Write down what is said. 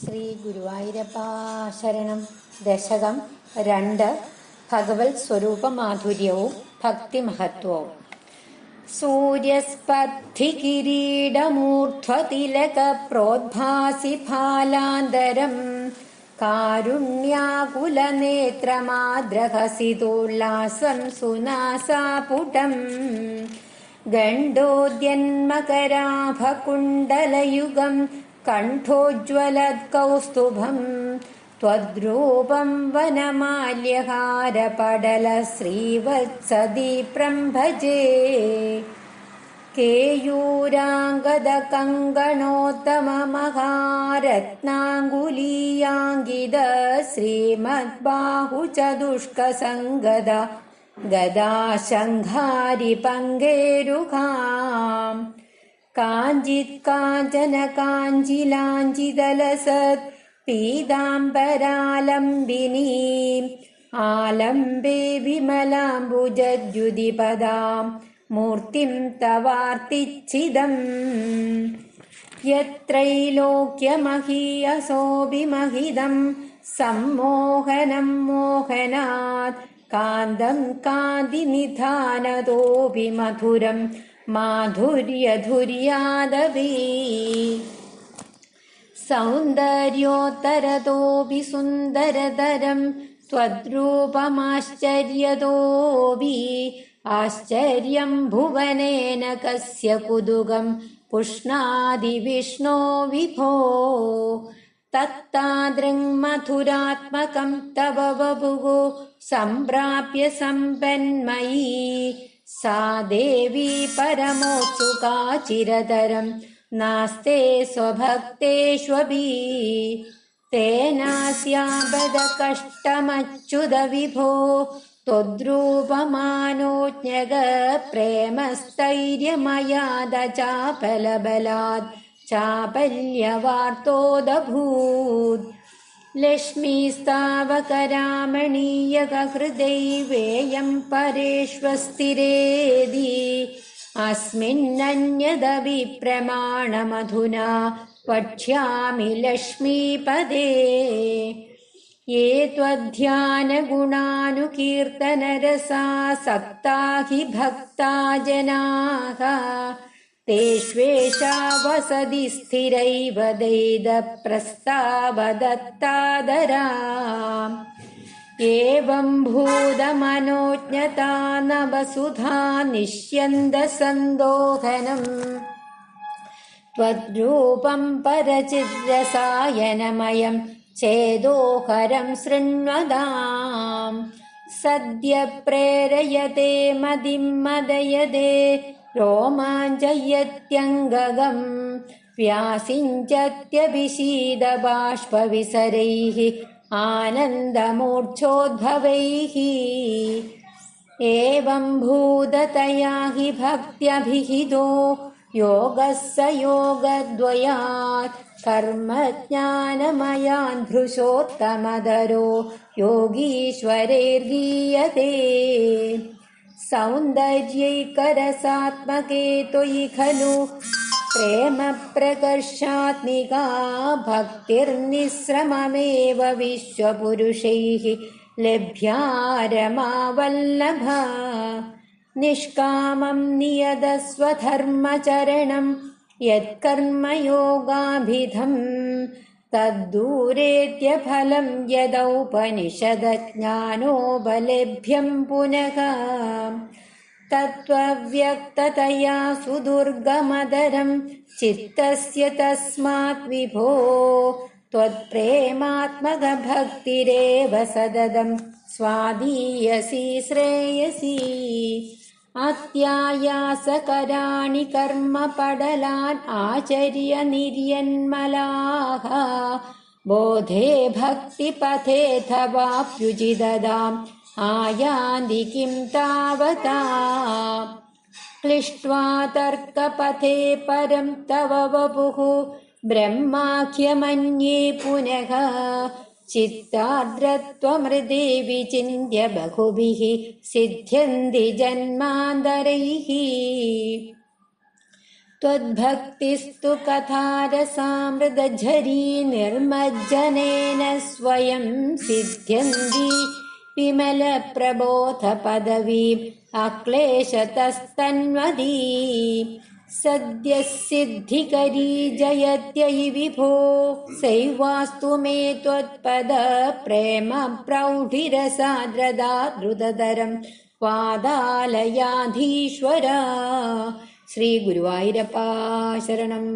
ശ്രീ ഗുരുവായൂരപ്പാശരണം ദശകം രണ്ട്. ഭഗവത് സ്വരൂപ മാധുര്യവും ഭക്തി മഹത്വവും സൂര്യസ്പർദ്ധി കിരീടമൂർധ്വതിലക പ്രോദ്ഭാസി ഫാലാന്തരം. കാരുണ്യാകുലനേത്രമാദ്രഹസിതോല്ലാസം സുനാസാപുടം. ഗണ്ഡോദ്യന്മകരാഭകുണ്ടലയുഗം कण्ठोज्ज्वलत्कौस्तुभम् त्वद्रूपं वनमाल्यहारपडलश्रीवत्सदीप्रं भजे केयूराङ्गदकङ्गणोत्तममहारत्नाङ्गुलीयाङ्गिद श्रीमद्बाहुचदुष्कसङ्गदा കാഞ്ചിത് കാഞ്ചന കാഞ്ചിലാഞ്ചിതലസത് പീതാംബരാലംബിനീം ആലംബേ വിമലാംബുജദ്യുതിപദാം മൂർത്തിം തവാർത്തിച്ചിതം. യത്രൈലോക്യമഹീയസോഭിമഹിതം സമ്മോഹനം മോഹനാത് കാന്തം കാന്തി നിധാനതോപി മധുരം माधुर्यधुर्यादपि सौन्दर्योत्तरतोऽपि सुन्दरतरं त्वद्रूपमाश्चर्यतोऽपि आश्चर्यं भुवनेन कस्य कुदुगं पुष्णादिविष्णो विभो तत्तादृङ्मधुरात्मकं तव बभुः सम्प्राप्य सम्पन्मयी सा देवी परमोत्सुका चिरतरं नास्ते स्वभक्तेष्वपि। तेनास्याबदकष्टमच्युत विभो त्वद्रूपमानोज्ञगप्रेमस्थैर्यमयाद चापलबलात् चापल्यवार्तोदभूत् लक्ष्मीस्तावकरामणीयकहृदैवेयं परेष्वस्तिरेदि अस्मिन्नन्यदपि प्रमाणमधुना पठ्यामि लक्ष्मीपदे ये त्वध्यानगुणानुकीर्तनरसा हि भक्ता जनाः तेष्वेषा वसति स्थिरैव देदप्रस्तावदत्तादरा एवं भूतमनोज्ञता नवसुधा निष्यन्दसन्दोहनम्। त्वद्रूपं परचिद्रसायनमयं चेदोहरं शृण्वदाम्। सद्य प्रेरयते मदिं मदयदे रोमाञ्चयत्यङ्गगम् व्यासिञ्चत्यभिषीदबाष्पविसरैः आनन्दमूर्च्छोद्भवैः एवं भूततया हि भक्त्यभिहितो योगः स योगद्वयात् कर्मज्ञानमयान् भृशोत्तमदरो योगीश्वरैर्गीयते। सौन्दर्यैकरसात्मके त्वयि खलु प्रेमप्रकर्षात्मिका भक्तिर्निःश्रममेव विश्वपुरुषैः लभ्या रमावल्लभा निष्कामं नियतस्वधर्मचरणं यत्कर्मयोगाभिधम् तद्दूरेत्यफलं यदौपनिषदज्ञानोपलभ्यं पुनः तत्त्वव्यक्ततया सुदुर्गमदरं चित्तस्य तस्मात् विभो त्वत्प्रेमात्मकभक्तिरेव सददं स्वादीयसी श्रेयसी अत्यायासकराणि कर्मपडलान् आचर्य निर्यन्मलाः बोधे भक्तिपथेऽथवाप्युजिददाम् आयान्ति किं तावता क्लिष्ट्वा तर्कपथे परं तव वपुः ब्रह्माख्यमन्ये पुनः चित्तार्द्रत्वमृदे विचिन्त्य बहुभिः सिद्ध्यन्ति जन्मान्तरैः। त्वद्भक्तिस्तु कथारसामृतझरी निर्मज्जनेन स्वयं सिद्ध्यन्ति विमलप्रबोधपदवीम् अक्लेशतस्तन्वदी सद्यसिद्धिकरी जयत्ययि विभो सैवास्तु मे त्वत्पदप्रेम प्रौढिरसाद्रदा द्रुततरं पादालयाधीश्वरा श्रीगुरुवायुरपा शरणम्